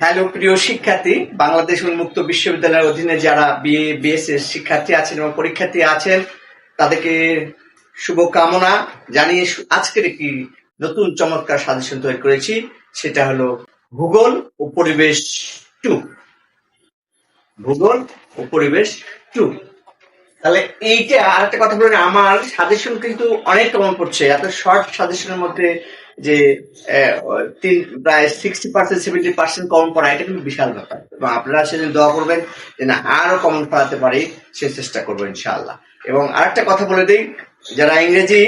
Hello, প্রিয় শিক্ষার্থী। বাংলাদেশ উন্মুক্ত বিশ্ববিদ্যালয়ের অধীনে যারা বিএ বিএসএস শিক্ষার্থী আছেন এবং পরীক্ষার্থী আছেন, তাদেরকে শুভকামনা জানিয়ে আজকের একটি নতুন চমৎকার সাজেশন তৈরি করেছি। সেটা হলো ভূগোল ও পরিবেশ টু ভূগোল ও পরিবেশ টু তাহলে এইটা আর একটা কথা বলেন আমার সাজেশন কিন্তু অনেক কমন পড়ছে। এত শর্ট সাজেশনের মধ্যে যে তিন, প্রায় sixty percent seventy percent common পড়া এটা কিন্তু বিশাল ব্যাপার। এবং আপনারা সেদিন দোয়া করবেন যে, না, আরও কমন পড়াতে পারি, সে চেষ্টা করব ইনশাআল্লাহ। এবং আরেকটা কথা বলে দিই, যারা ইংরেজি,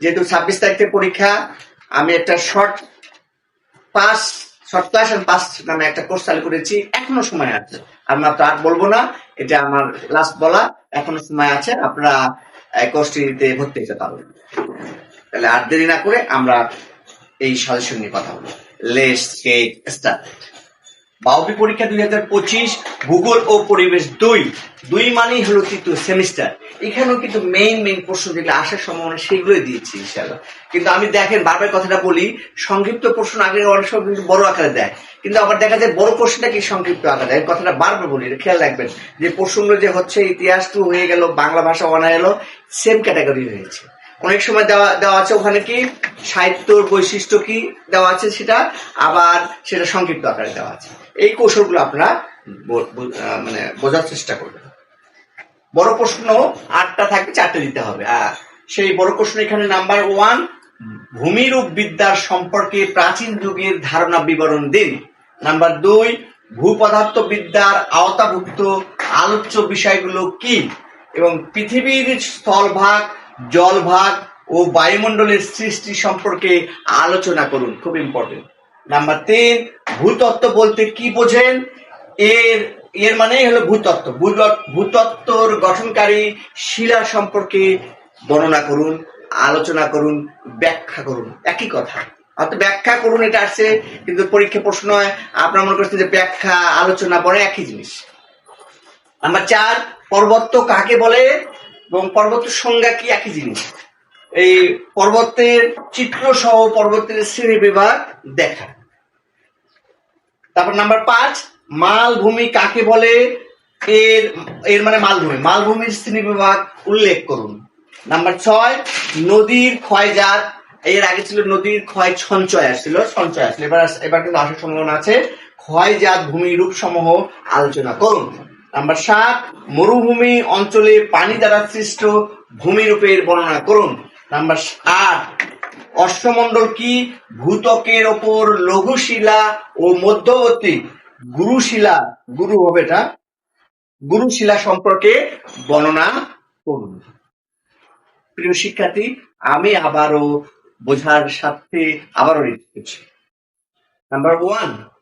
যেহেতু ছাব্বিশ তারিখের পরীক্ষা, আমি একটা short pass short class and pass নামে একটা কোর্স চালু করেছি, এখনও সময় আছে। আর মাত্র আর বলব না, এটা আমার লাস্ট বলা, এখনও সময় আছে, আপনারা কোর্সটিতে ভর্তি হতে পারবেন। তাহলে আর দেরি না করে আমরা এই সাজেশন নিয়ে কথা বলব। লেস গেট স্টার্ট বাউবি পরীক্ষা দুই হাজার পঁচিশ, ভূগোল ও পরিবেশ দুই। দুই মানেই হলো তৃতীয় সেমিস্টার এখানেও কিন্তু মেইন মেইন প্রশ্ন যেগুলো আসার সম্ভাবনা, সেগুলোই দিয়েছি ইনশাল্লাহ কিন্তু আমি দেখেন, বারবার কথাটা বলি, সংক্ষিপ্ত প্রশ্ন আগে অনেক সময় কিন্তু বড় আকারে দেয়। কিন্তু আবার দেখা যায়, বড় প্রশ্নটা কি সংক্ষিপ্ত আকারে দেয়? কথাটা বারবার বলি, এটা খেয়াল রাখবেন। যে প্রশ্নগুলো যে হচ্ছে, ইতিহাস টু হয়ে গেল, বাংলা ভাষা ওয়ান এলো সেম ক্যাটাগরি হয়েছে অনেক সময় দেওয়া দেওয়া আছে। ওখানে কি সাহিত্যর বৈশিষ্ট্য কি দেওয়া আছে সেটা? আবার সেটা সংক্ষিপ্ত আকারে দেওয়া আছে। এই কৌশলগুলো আপনারা মানে বোঝার চেষ্টা করবেন। বড় প্রশ্ন আটটা থাকবে, চারটে দিতে হবে। আর সেই বড় প্রশ্ন এখানে নাম্বার ওয়ান, ভূমিরূপ বিদ্যার সম্পর্কে প্রাচীন যুগের ধারণা বিবরণ দিন। নাম্বার দুই ভূপদার্থ বিদ্যার আওতাভুক্ত আলোচ্য বিষয়গুলো কি? এবং পৃথিবীর স্থলভাগ জলভাগ ও বায়ুমণ্ডলের সৃষ্টি সম্পর্কে আলোচনা করুন, খুব ইম্পর্টেন্ট নাম্বার তিন, ভূতত্ত্ব বলতে কি বোঝেন? এর এর মানেই হলো ভূতত্ত্ব। ভূতত্ত্বর গঠনকারী শিলা সম্পর্কে বর্ণনা করুন, আলোচনা করুন, ব্যাখ্যা করুন। একই কথা। অর্থাৎ ব্যাখ্যা করুন, এটা আসছে কিন্তু পরীক্ষা প্রশ্ন আপনারা মনে করছেন যে ব্যাখ্যা, আলোচনা পরে একই জিনিস। নাম্বার চার পর্বত্য কাকে বলে? এবং পর্বত সংজ্ঞা কি একই জিনিস? এই পর্বতের চিত্র সহ পর্বতের শ্রেণি বিভাগ দেখা। তারপর নাম্বার পাঁচ, মালভূমি কাকে বলে? এর এর মানে মালভূমি। মালভূমির শ্রেণি বিভাগ উল্লেখ করুন। নাম্বার ছয়, নদীর ক্ষয়জাত এর আগে ছিল নদীর ক্ষয় সঞ্চয়, আসছিল সঞ্চয়। আসছিল এবার এবার কিন্তু আসার সম্ভাবনা আছে। ক্ষয়জাত ভূমি রূপ সমূহ আলোচনা করুন। নাম্বার সাত, মরুভূমি অঞ্চলে পানি দ্বারা সৃষ্ট ভূমিরূপের বর্ণনা করুন। নাম্বার আট, অশ্বমণ্ডল কি ভূতকের ওপর লঘুশিলা ও মধ্যবর্তী? গুরুশিলা, গুরু হবে এটা। গুরুশিলা সম্পর্কে বর্ণনা করুন। প্রিয় শিক্ষার্থী, আমি আবারও বোঝার সাথে আবারও করছি। নাম্বার ওয়ান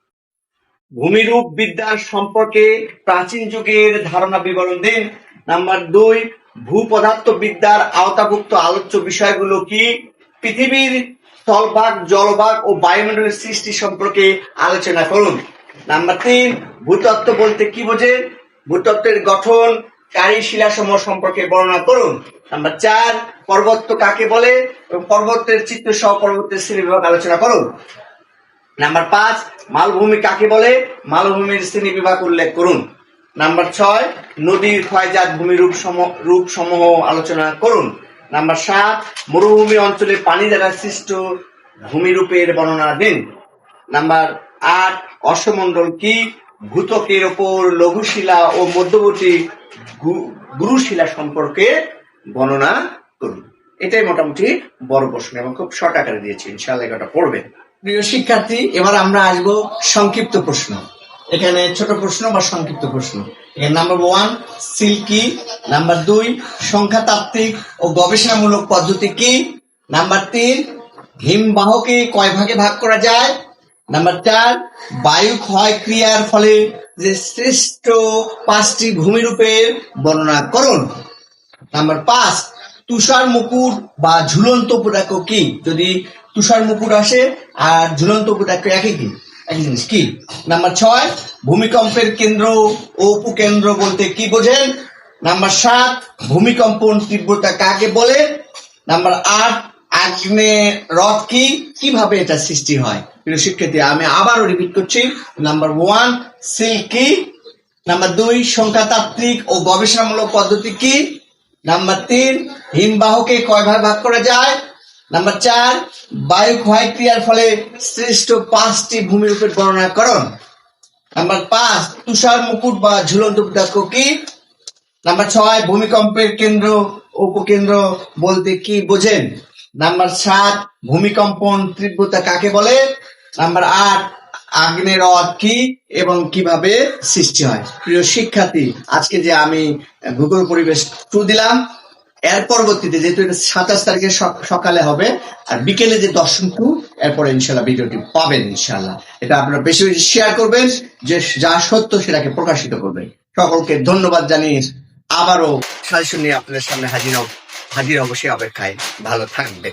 ভূমিরূপ বিদ্যার সম্পর্কে প্রাচীন যুগের ধারণা বিবরণ দিন। নাম্বার দুই ভূপদার্থ বিদ্যার আওতাভুক্ত আলোচ্য বিষয়গুলো কি? পৃথিবীর স্থলভাগ, জলভাগ ও বায়ুমণ্ডলের সৃষ্টি সম্পর্কে আলোচনা করুন। নাম্বার তিন, ভূতত্ত্ব বলতে কি বোঝে ভূতত্ত্বের গঠন কারী শিলাসমূহ সম্পর্কে বর্ণনা করুন। নাম্বার চার পর্বত্য কাকে বলে? এবং পর্বতের চিত্র সহ পর্বতের শ্রেণীবিভাগ আলোচনা করুন। নাম্বার পাঁচ, মালভূমি কাকে বলে? মালভূমির শ্রেণি বিভাগ উল্লেখ করুন। নাম্বার ছয়, নদীর ক্ষয়জাত ভূমি রূপ রূপ সমূহ আলোচনা করুন। নাম্বার সাত, মরুভূমি অঞ্চলে পানি দ্বারা সৃষ্ট ভূমিরূপের বর্ণনা দিন। নাম্বার আট, অশ্বমণ্ডল কি? ভূতকের ওপর লঘুশিলা ও মধ্যবর্তী গুরুশিলা সম্পর্কে বর্ণনা করুন। এটাই মোটামুটি বড় প্রশ্ন এবং খুব শর্ট আকারে দিয়েছি। ইনশাআল্লাহ এটা পড়বেন। প্রিয় শিক্ষার্থী, এবার আমরা আসব সংক্ষিপ্ত প্রশ্ন। এখানে ছোট প্রশ্ন বা সংক্ষিপ্ত প্রশ্ন। Number one silky. নাম্বার দুই, সংখ্যাতাত্ত্বিক ও গবেষণামূলক পদ্ধতি কি? নাম্বার তিন, হিমবাহকে কয় ভাগে ভাগ করা যায়? নাম্বার চার, বায়ু ক্ষয় ক্রিয়ার ফলে যে শ্রেষ্ঠ পাঁচটি ভূমিরূপের বর্ণনা করুন। নাম্বার পাঁচ তুষার মুকুট বা ঝুলন্ত উপদাক্ষ কি? যদি তুষার মুকুট আসে আর ঝুলন্ত উপদাক্ষ একই কি একই জিনিস কি? নাম্বার ছয়, ভূমিকম্পের কেন্দ্র ও উপকেন্দ্র বলতে কি বোঝেন? নাম্বার সাত, ভূমিকম্পন তীব্রতা কাকে বলে? নাম্বার আট, আগ্নে রথ কি? কীভাবে এটা সৃষ্টি হয়? শিক্ষার্থী, আমি আবারও রিপিট করছি। নাম্বার ওয়ান সিল্ক কি? নাম্বার দুই, সংখ্যাতাত্ত্বিক ও গবেষণামূলক পদ্ধতি কি? নাম্বার তিন হিমবাহকে কয় ভাগে ভাগ করা যায়? নাম্বার চার, বায়ু ক্ষয় ক্রিয়ার ফলে সৃষ্ট পাঁচটি ভূমিরূপের গণনা করুন। নাম্বার পাঁচ, তুষার মুকুট বা ঝুলন্ত পদার্থ কি? নাম্বার ছয়, ভূমিকম্পের কেন্দ্র, উপকেন্দ্র বলতে কি বোঝেন? নাম্বার সাত, ভূমিকম্পন তীব্রতা কাকে বলে? নাম্বার আট আগ্নের রথ কি এবং কীভাবে সৃষ্টি হয়? প্রিয় শিক্ষার্থী, আজকে যে আমি ভূগোল পরিবেশ টু দিলাম, এর পরবর্তীতে যেহেতু এটা সাতাশ তারিখে সকালে হবে, আর বিকেলে যে দর্শন টু এরপরে ইনশাল্লাহ ভিডিওটি পাবেন ইনশাল্লাহ এটা আপনারা বেশি বেশি শেয়ার করবেন, যে যা সত্য সেটাকে প্রকাশিত করবেন। সকলকে ধন্যবাদ জানিয়ে আবারও সাজেশন আপনাদের সামনে হাজির হাজির অবশ্যই অপেক্ষায়। ভালো থাকবে